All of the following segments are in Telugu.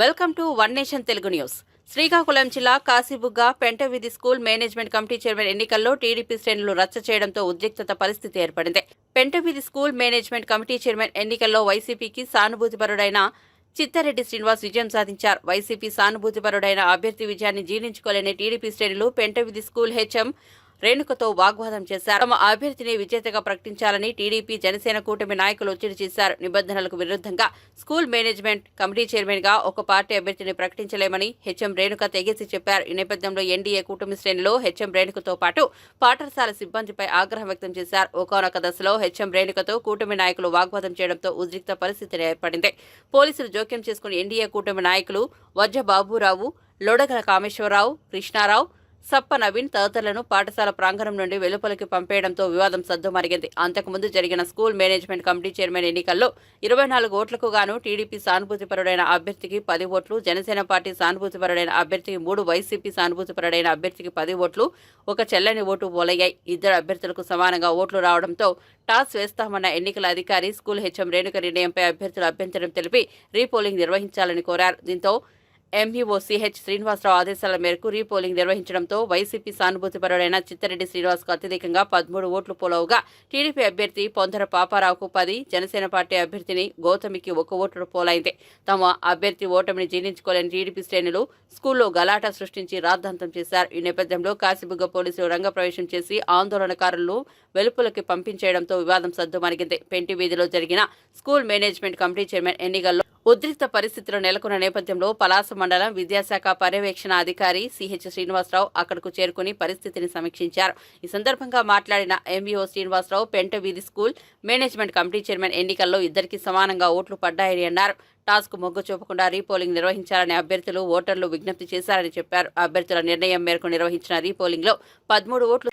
Welcome to one nation Telugu news. Srikakulam జిల్లా Kasibugga Pentaveedhi school management committee chairman ఎన్నికల్లో టీడీపీ శ్రేణులు రచ్చ చేయడంతో ఉద్రిక్తత పరిస్థితి ఏర్పడింది. Pentaveedhi school management committee chairman ఎన్నికల్లో వైసీపీకి సానుభూతిపరుడైన చిత్తారెడ్డి శ్రీనివాస్ విజయం సాధించారు. వైసీపీ సానుభూతిపరుడైన అభ్యర్థి విజయాన్ని జీర్ణించుకోలేని టీడీపీ శ్రేణులు పెంటవీధి స్కూల్ హెచ్ఎం రేణుకతో వాగ్వాదం చేశారు. తమ అభ్యర్థిని విజేతగా ప్రకటించాలని టీడీపీ జనసేన కూటమి నాయకులు ఒత్తిడి చేశారు. నిబంధనలకు విరుద్ధంగా స్కూల్ మేనేజ్మెంట్ కమిటీ చైర్మన్గా ఒక పార్టీ అభ్యర్థిని ప్రకటించలేమని హెచ్ఎం రేణుక తెగేసి చెప్పారు. ఈ నేపథ్యంలో ఎన్డీఏ కూటమి శ్రేణిలో హెచ్ఎం రేణుకతో పాటు పాఠశాల సిబ్బందిపై ఆగ్రహం వ్యక్తం చేశారు. ఒకనొక దశలో హెచ్ఎం రేణుకతో కూటమి నాయకులు వాగ్వాదం చేయడంతో ఉద్రిక్త పరిస్థితి ఏర్పడింది. పోలీసులు జోక్యం చేసుకుని ఎన్డీఏ కూటమి నాయకులు వజ్ర బాబురావు లోడగల కామేశ్వరరావు కృష్ణారావు సప్ప నవీన్ తదితరులను పాఠశాల ప్రాంగణం నుండి వెలుపలికి పంపేయడంతో వివాదం సద్దుమరిగింది. అంతకుముందు జరిగిన స్కూల్ మేనేజ్మెంట్ కమిటీ చైర్మన్ ఎన్నికల్లో ఇరవై నాలుగు ఓట్లకు గాను టీడీపీ సానుభూతిపరుడైన అభ్యర్థికి పది ఓట్లు జనసేన పార్టీ సానుభూతిపరుడైన అభ్యర్థికి మూడు వైసీపీ సానుభూతిపరుడైన అభ్యర్థికి పది ఓట్లు ఒక చెల్లని ఓటు పోలయ్యాయి ఇద్దరు అభ్యర్థులకు సమానంగా ఓట్లు రావడంతో టాస్ వేస్తామన్న ఎన్నికల అధికారి స్కూల్ హెచ్ఎం రేణుక నిర్ణయంపై అభ్యర్థులు అభ్యంతరం తెలిపి రీపోలింగ్ నిర్వహించాలని కోరారు. దీంతో ఎంఈఓ సిహెచ్ శ్రీనివాసరావు ఆదేశాల మేరకు రీపోలింగ్ నిర్వహించడంతో వైసీపీ సానుభూతిపరుడైన చిత్తరెడ్డి శ్రీనివాస్కు అత్యధికంగా పదమూడు ఓట్లు పోలవుగా. టీడీపీ అభ్యర్థి పొందర పాపారావుకు పది జనసేన పార్టీ అభ్యర్థిని గౌతమికి ఒక ఓటు పోలైంది. తమ అభ్యర్థి ఓటమిని జీర్ణించుకోలేని టీడీపీ శ్రేణులు స్కూల్లో గలాటా సృష్టించి రాద్ధాంతం చేశారు. ఈ నేపథ్యంలో కాశీబుగ్గ పోలీసులు రంగప్రవేశం చేసి ఆందోళనకారులను వెలుపులకి పంపించేయడంతో వివాదం సద్దుమణిగింది. పెంటి వీధిలో జరిగిన స్కూల్ మేనేజ్మెంట్ కమిటీ చైర్మన్ ఎన్నికల్లో ఉద్రిక్త పరిస్థితులు నెలకొన్న నేపథ్యంలో పలాస మండలం విద్యాశాఖ పర్యవేక్షణ అధికారి సిహెచ్ శ్రీనివాసరావు అక్కడకు చేరుకుని పరిస్థితిని సమీక్షించారు. ఈ సందర్భంగా మాట్లాడిన ఎంవీఓ శ్రీనివాసరావు పెంట వీధి స్కూల్ మేనేజ్మెంట్ కమిటీ చైర్మన్ ఎన్నికల్లో ఇద్దరికి సమానంగా ఓట్లు పడ్డాయని అన్నారు. టాస్క్ మొగ్గు చూపకుండా రీపోలింగ్ నిర్వహించాలని అభ్యర్థులు ఓటర్లు విజ్ఞప్తి చేశారని చెప్పారు. అభ్యర్థుల నిర్ణయం మేరకు నిర్వహించిన రీపోలింగ్లో పదమూడు ఓట్లు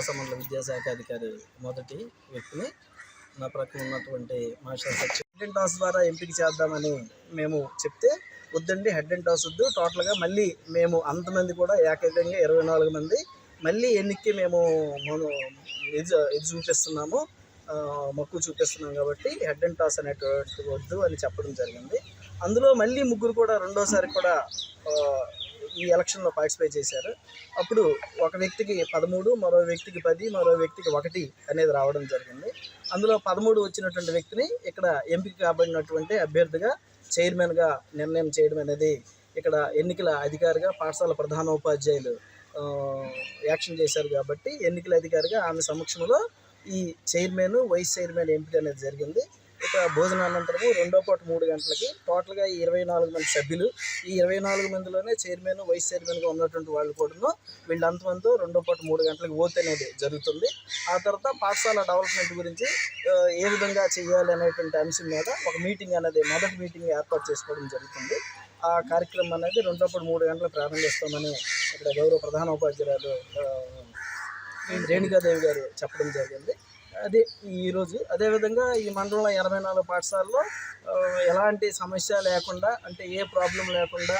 నేను మండల విద్యాశాఖ అధికారి మొదటి వ్యక్తిని నా ప్రక్కన ఉన్నటువంటి మాస్టర్ హెడ్ అండ్ టాస్ ద్వారా ఎంపిక చేద్దామని మేము చెప్తే వద్దండి హెడ్ అండ్ టాస్ వద్దు. టోటల్గా మళ్ళీ మేము అంతమంది కూడా ఏకైకంగా ఇరవై నాలుగు మంది మళ్ళీ ఎన్నికకి మేము మనం ఇది ఇది చూపిస్తున్నాము. మక్కువ చూపిస్తున్నాం కాబట్టి హెడ్ అండ్ టాస్ అనేటువంటి వద్దు అని చెప్పడం జరిగింది. అందులో మళ్ళీ ముగ్గురు కూడా రెండోసారి కూడా ఈ ఎలక్షన్లో పార్టిసిపేట్ చేశారు. అప్పుడు ఒక వ్యక్తికి పదమూడు మరో వ్యక్తికి పది మరో వ్యక్తికి ఒకటి అనేది రావడం జరిగింది. అందులో పదమూడు వచ్చినటువంటి వ్యక్తిని ఇక్కడ ఎంపిక కాబడినటువంటి అభ్యర్థిగా చైర్మన్గా నిర్ణయం చేయడం అనేది ఇక్కడ ఎన్నికల అధికారిగా పాఠశాల ప్రధానోపాధ్యాయులు ఉపాధ్యాయులు యాక్షన్ చేశారు కాబట్టి ఎన్నికల అధికారిగా ఆమె సమక్షంలో ఈ చైర్మన్ వైస్ చైర్మన్ ఎంపిక అనేది జరిగింది. ఇక భోజనానంతరము రెండో పూట మూడు గంటలకి టోటల్గా ఈ ఇరవై నాలుగు మంది సభ్యులు. ఈ ఇరవై నాలుగు మందిలోనే చైర్మన్ వైస్ చైర్మన్గా ఉన్నటువంటి వాళ్ళు కూడాను వీళ్ళంతమంది రెండో పూట మూడు గంటలకు ఓత్ అనేది జరుగుతుంది. ఆ తర్వాత పాఠశాల డెవలప్మెంట్ గురించి ఏ విధంగా చేయాలి అనేటువంటి అంశం మీద ఒక మీటింగ్ అనేది మొదటి మీటింగ్ ఏర్పాటు చేసుకోవడం జరుగుతుంది. ఆ కార్యక్రమం అనేది రెండో పూట మూడు గంటలకు ప్రారంభిస్తామని ఇక్కడ గౌరవ ప్రధాన ఉపాధ్యాయురాలు రేణుకాదేవి గారు చెప్పడం జరిగింది. అదే ఈరోజు అదేవిధంగా ఈ మండలంలో ఇరవై నాలుగు పాఠశాలలో ఎలాంటి సమస్య లేకుండా అంటే ఏ ప్రాబ్లం లేకుండా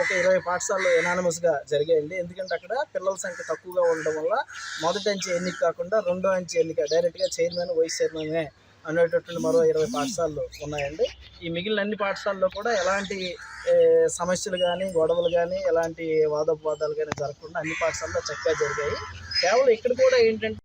ఒక ఇరవై పాఠశాలలు ఎనానమస్గా జరిగాయండి. ఎందుకంటే అక్కడ పిల్లల సంఖ్య తక్కువగా ఉండడం వల్ల మొదటి అంచె ఎన్నిక కాకుండా రెండో అంచె ఎన్నిక డైరెక్ట్గా చైర్మన్ వైస్ చైర్మనే అనేటటువంటి మరో ఇరవై పాఠశాలలు ఉన్నాయండి. ఈ మిగిలిన అన్ని పాఠశాలలో కూడా ఎలాంటి సమస్యలు కానీ గొడవలు కానీ ఎలాంటి వాదోపవాదాలు కానీ జరగకుండా అన్ని పాఠశాలలో చక్కగా జరిగాయి. కేవలం ఇక్కడ కూడా ఏంటంటే